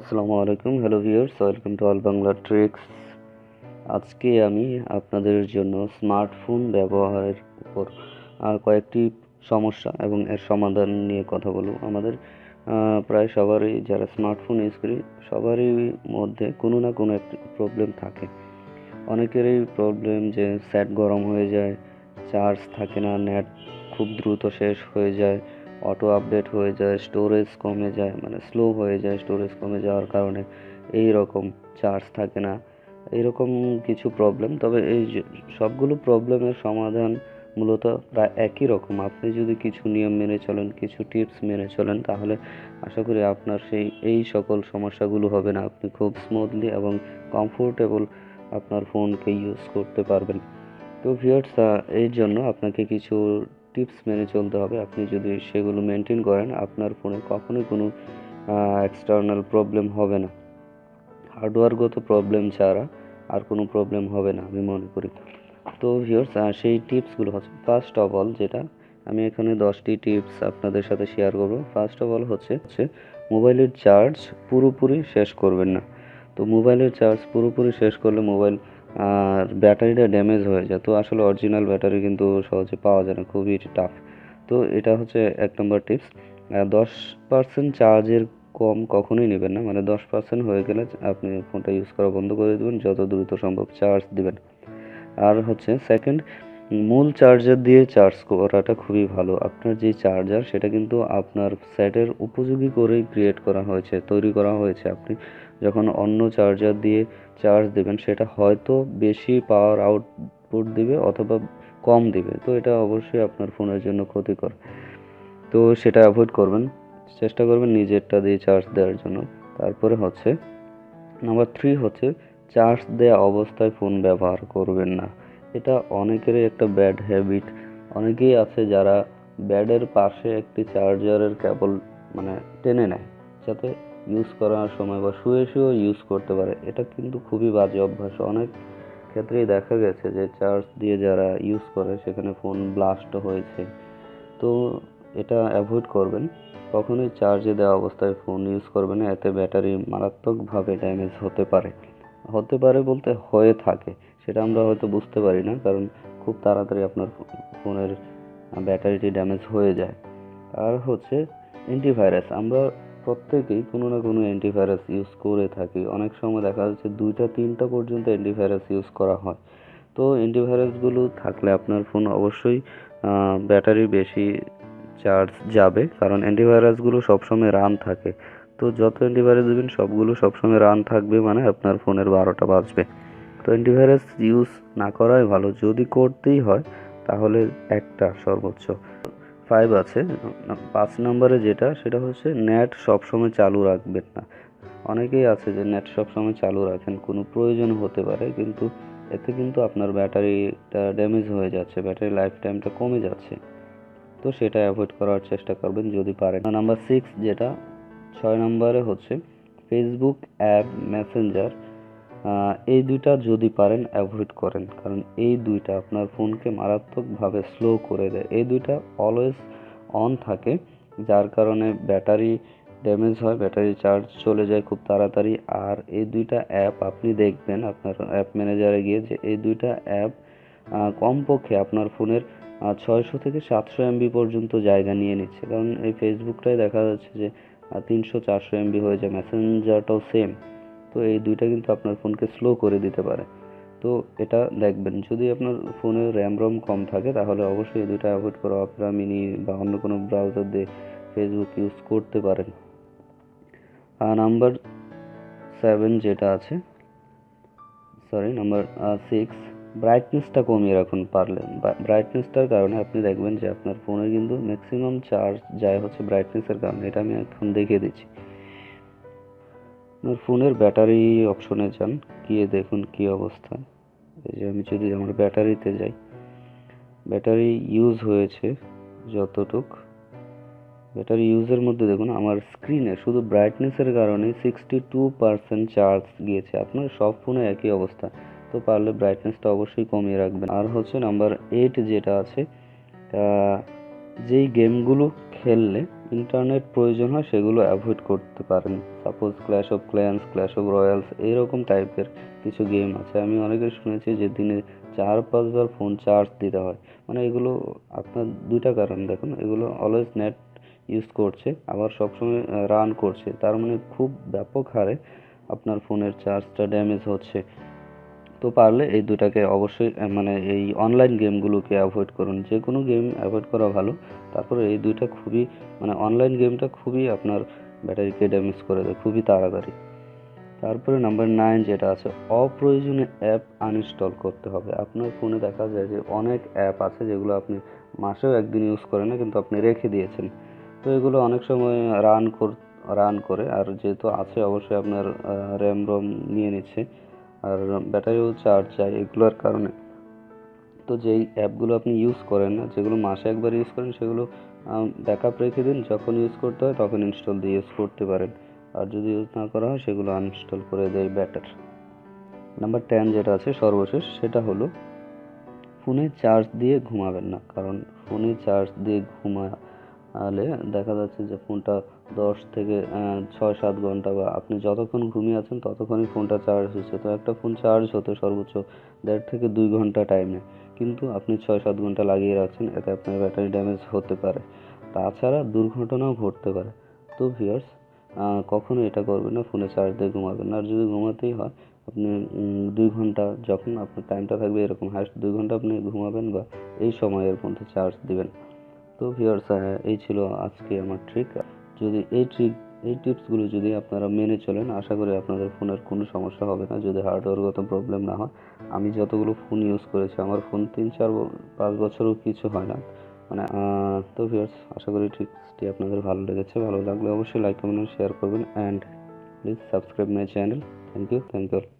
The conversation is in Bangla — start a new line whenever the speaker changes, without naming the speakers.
আসসালামু আলাইকুম hello viewers welcome to all Bangla tricks আজকে আমি আপনাদের জন্য স্মার্টফোন ব্যবহারের উপর কয়েকটি সমস্যা এবং এর সমাধান নিয়ে কথা বলব। আমাদের প্রায় সবারই যারা স্মার্টফোন ইউজ করি, সবারই মধ্যে কোনো না কোনো একটি প্রবলেম থাকে। অনেকেরই প্রবলেম যে স্যাট গরম হয়ে যায় চার্জ থাকে না নেট খুব দ্রুত শেষ হয়ে যায় অটো আপডেট হয়ে যায় স্টোরেজ কমে যায় মানে স্লো হয়ে যায় স্টোরেজ কমে যাওয়ার কারণে এই রকম চার্জ থাকে না। এইরকম কিছু প্রবলেম তবে এই সবগুলো প্রবলেমের সমাধান মূলত প্রায় একই রকম। আপনি যদি কিছু নিয়ম মেনে চলেন, কিছু টিপস মেনে চলেন, তাহলে আশা করি আপনার সেই, এই সকল সমস্যাগুলো হবে না। আপনি খুব স্মুথলি এবং কমফোর্টেবল আপনার ফোনকে ইউজ করতে পারবেন। তো ভিউয়ার্স এই জন্য আপনাকে কিছু টিপস মেনে চলতে হবে। আপনি যদি সেগুলো মেনটেন করেন, আপনার ফোনে কখনোই কোনো এক্সটার্নাল প্রবলেম হবে না। হার্ডওয়্যারগত প্রবলেম ছাড়া আর কোনো প্রবলেম হবে না, আমি মনে করি। তো ভিউয়ার্স সেই টিপসগুলো হচ্ছে ফার্স্ট অফ অল যেটা, আমি এখানে দশটি টিপস আপনাদের সাথে শেয়ার করব। ফার্স্ট অফ অল হচ্ছে হচ্ছে মোবাইলের চার্জ পুরোপুরি শেষ করবেন না। তো মোবাইলের চার্জ পুরোপুরি শেষ করলে মোবাইল আর ব্যাটারিটা ড্যামেজ হয়ে যায়। তো আসলে অরিজিনাল ব্যাটারি কিন্তু সহজে পাওয়া যায় না, খুবই টাফ তো এটা হচ্ছে এক নম্বর টিপস দশ পার্সেন্ট চার্জের কম কখনোই নেবেন না। মানে দশ পার্সেন্ট হয়ে গেলে আপনি ফোনটা ইউজ করা বন্ধ করে দেবেন, যত দ্রুত সম্ভব চার্জ দিবেন। আর হচ্ছে সেকেন্ড মূল চার্জার দিয়ে চার্জ করাটা খুবই ভালো। আপনার যে চার্জার সেটা কিন্তু আপনার সেটের উপযোগী করেই ক্রিয়েট করা হয়েছে, তৈরি করা হয়েছে। আপনি যখন অন্য চার্জার দিয়ে চার্জ দেবেন, সেটা হয়তো বেশি পাওয়ার আউটপুট দিবে অথবা কম দিবে। তো এটা অবশ্যই আপনার ফোনের জন্য ক্ষতিকর। তো সেটা অ্যাভয়েড করবেন, চেষ্টা করবেন নিজেরটা দিয়ে চার্জ দেওয়ার জন্য। তারপরে হচ্ছে নাম্বার থ্রি হচ্ছে চার্জ দেওয়া অবস্থায় ফোন ব্যবহার করবেন না। এটা অনেকেরই একটা ব্যাড হ্যাবিট অনেকেই আছে যারা ব্যাডের পাশে একটি চার্জারের কেবল মানে টেনে নেয়, যাতে ইউজ করার সময় বা শুয়ে শুয়েও ইউজ করতে পারে। এটা কিন্তু খুবই বাজে অভ্যাস। অনেক ক্ষেত্রেই দেখা গেছে যে চার্জ দিয়ে যারা ইউজ করে, সেখানে ফোন ব্লাস্ট হয়েছে। তো এটা অ্যাভয়েড করবেন। কখনোই চার্জে দেওয়া অবস্থায় ফোন ইউজ করবেন না। এতে ব্যাটারি মারাত্মকভাবে ড্যামেজ হতে পারে। হতে পারে বলতে হয়ে থাকে। সেটা আমরা হয়তো বুঝতে পারি না, কারণ খুব তাড়াতাড়ি আপনার ফোনের ব্যাটারিটি ড্যামেজ হয়ে যায়। আর হচ্ছে অ্যান্টিভাইরাস আমরা প্রত্যেকেই কোনো না কোনো অ্যান্টিভাইরাস ইউজ করে থাকি। অনেক সময় দেখা যাচ্ছে দুইটা, তিনটা পর্যন্ত অ্যান্টিভাইরাস ইউজ করা হয়। তো অ্যান্টিভাইরাসগুলো থাকলে আপনার ফোন অবশ্যই ব্যাটারি বেশি চার্জ যাবে। কারণ অ্যান্টিভাইরাসগুলো সবসময় রান থাকে। তো যত অ্যান্টিভাইরাস দেবেন, সবগুলো সবসময় রান থাকবে মানে আপনার ফোনের বারোটা বাজবে। তো অ্যান্টিভাইরাস ইউজ না করাই ভালো। যদি করতেই হয়, তাহলে একটা সর্বোচ্চ। ফাইভ আছে পাঁচ নম্বরে যেটা, সেটা হচ্ছে নেট সবসময় চালু রাখবেন না। অনেকেই আছে যে নেট সবসময় চালু রাখেন, কোনো প্রয়োজন হতে পারে, কিন্তু এতে কিন্তু আপনার ব্যাটারিটা ড্যামেজ হয়ে যাচ্ছে ব্যাটারি লাইফ টাইমটা কমে যাচ্ছে। তো সেটা অ্যাভয়েড করার চেষ্টা করবেন যদি পারেন। নাম্বার সিক্স যেটা, ছয় নম্বরে হচ্ছে ফেসবুক অ্যাপ মেসেঞ্জার এই দুইটা যদি পারেন অ্যাভয়েড করেন। কারণ এই দুইটা আপনার ফোনকে মারাত্মকভাবে স্লো করে দেয়। এই দুইটা অলওয়েজ অন থাকে, যার কারণে ব্যাটারি ড্যামেজ হয় ব্যাটারি চার্জ চলে যায় খুব তাড়াতাড়ি। আর এই দুইটা অ্যাপ আপনি দেখবেন আপনার অ্যাপ ম্যানেজারে গিয়ে যে এই দুইটা অ্যাপ কমপক্ষে আপনার ফোনের ছয়শো থেকে সাতশো এমবি পর্যন্ত জায়গা নিয়ে নিচ্ছে। কারণ এই ফেসবুকটাই দেখা যাচ্ছে যে তিনশো চারশো এমবি হয়ে যায়। মেসেঞ্জারটাও সেম তো এই দুইটা কিন্তু আপনার ফোনকে স্লো করে দিতে পারে। তো এটা দেখবেন, যদি আপনার ফোনে র্যাম রম কম থাকে, তাহলে অবশ্যই এই দুইটা অ্যাভয়েড করো অপেরা মিনি বা অন্য কোনো ব্রাউজার দিয়ে ফেসবুক ইউজ করতে পারেন। আর নাম্বার সেভেন যেটা আছে সরি নাম্বার সিক্স ব্রাইটনেসটা কমিয়ে রাখুন পারলে। ব্রাইটনেসটার কারণে আপনি দেখবেন যে আপনার ফোনে কিন্তু ম্যাক্সিমাম চার্জ যায় হচ্ছে ব্রাইটনেসের কারণে। এটা আমি এখন দেখিয়ে দিচ্ছি। আপনার ফোনের ব্যাটারি অপশনে যান, গিয়ে দেখুন কি অবস্থা। এই যে আমি যদি আমার ব্যাটারিতে যাই, ব্যাটারি ইউজ হয়েছে যতটুক। ব্যাটারি ইউজের মধ্যে দেখুন, আমার স্ক্রিনে শুধু ব্রাইটনেসের কারণে সিক্সটি টু পার্সেন্ট চার্জ গিয়েছে। আপনার সব ফোনে একই অবস্থা, তো পারলে ব্রাইটনেসটা অবশ্যই কমিয়ে রাখবেন। আর হচ্ছে নাম্বার এইট যেটা আছে যেই গেমগুলো খেললে ইন্টারনেট প্রয়োজন হয়, সেগুলো অ্যাভয়েড করতে পারেন। Suppose clash of clans clash of royals এইরকম টাইপের কিছু গেম আছে। আমি অনেকের শুনেছি যে দিনে চার, পাঁচবার ফোন চার্জ দিতে হয়। মানে এগুলো আপনার দুইটা কারণ। দেখুন, এগুলো অলওয়েজ নেট ইউজ করছে, আবার সবসময় রান করছে। তার মানে খুব ব্যাপক হারে আপনার ফোনের চার্জটা ড্যামেজ হচ্ছে। তো পারলে এই দুটাকে অবশ্যই মানে এই অনলাইন গেমগুলোকে অ্যাভয়েড করুন। যে কোনো গেম অ্যাভয়েড করা ভালো। তারপরে এই দুইটা খুবই মানে অনলাইন গেমটা খুবই আপনার ব্যাটারিকে ড্যামেজ করে দেয়, খুবই তাড়াতাড়ি। তারপরে নাম্বার নাইন যেটা আছে, অপ্রয়োজনীয় অ্যাপ আনইনস্টল করতে হবে। আপনার ফোনে দেখা যায় যে অনেক অ্যাপ আছে যেগুলো আপনি মাসেও একদিন ইউজ করেন না, কিন্তু আপনি রেখে দিয়েছেন। তো এগুলো অনেক সময় রান কর রান করে। আর যেহেতু আছে, অবশ্যই আপনার র্যাম রম নিয়ে নিচ্ছে। আর ব্যাটারিও চার্জ যায় এগুলোর কারণে। তো যেই অ্যাপগুলো আপনি ইউজ করেন না, যেগুলো মাসে একবার ইউজ করেন, সেগুলো ব্যাকআপ রেখে দিন। যখন ইউজ করতে হয় তখন ইনস্টল দিয়ে ইউজ করতে পারেন। আর যদি ইউজ না করা হয়, সেগুলো আনইনস্টল করে দেয় ব্যাটার নাম্বার টেন যেটা আছে, সর্বশেষ, সেটা হলো ফোনে চার্জ দিয়ে ঘুমাবেন না। কারণ ফোনে চার্জ দিয়ে ঘুমালে দেখা যাচ্ছে যে ফোনটা দশ থেকে ছয় সাত ঘণ্টা বা আপনি যতক্ষণ ঘুমিয়ে আছেন ততক্ষণই ফোনটা চার্জ হচ্ছে। তো একটা ফোন চার্জ হতে সর্বোচ্চ দেড় থেকে দুই ঘণ্টা টাইম নেয়। কিন্তু আপনি ছয় সাত ঘণ্টা লাগিয়ে রাখছেন, এতে আপনার ব্যাটারি ড্যামেজ হতে পারে। তাছাড়া দুর্ঘটনাও ঘটতে পারে। তো ভিউয়ার্স কখনো এটা করবেন না ফোনে চার্জ দিয়ে ঘুমাবেন না। আর যদি ঘুমাতেই হয়, আপনি দুই ঘণ্টা যখন আপনার টাইমটা থাকবে এরকম হাইস্ট দুই ঘণ্টা আপনি ঘুমাবেন বা এই সময়ের মধ্যে চার্জ দিবেন। তো ভিউয়ার্স এই ছিল আজকে আমার ট্রিক যদি এই ট্রিক এই টিপসগুলো যদি আপনারা মেনে চলেন, আশা করি আপনাদের ফোনের কোনো সমস্যা হবে না। যদি হার্ডওয়্যারগত প্রবলেম না হয়, আমি যতগুলো ফোন ইউজ করেছি, আমার ফোন তিন, চার, পাঁচ বছরও কিছু হয় না। মানে তো ভিউয়ার্স আশা করি ট্রিক্সটি আপনাদের ভালো লেগেছে। ভালো লাগলে অবশ্যই লাইক কমেন্ট শেয়ার করবেন। And please subscribe my channel thank you thank you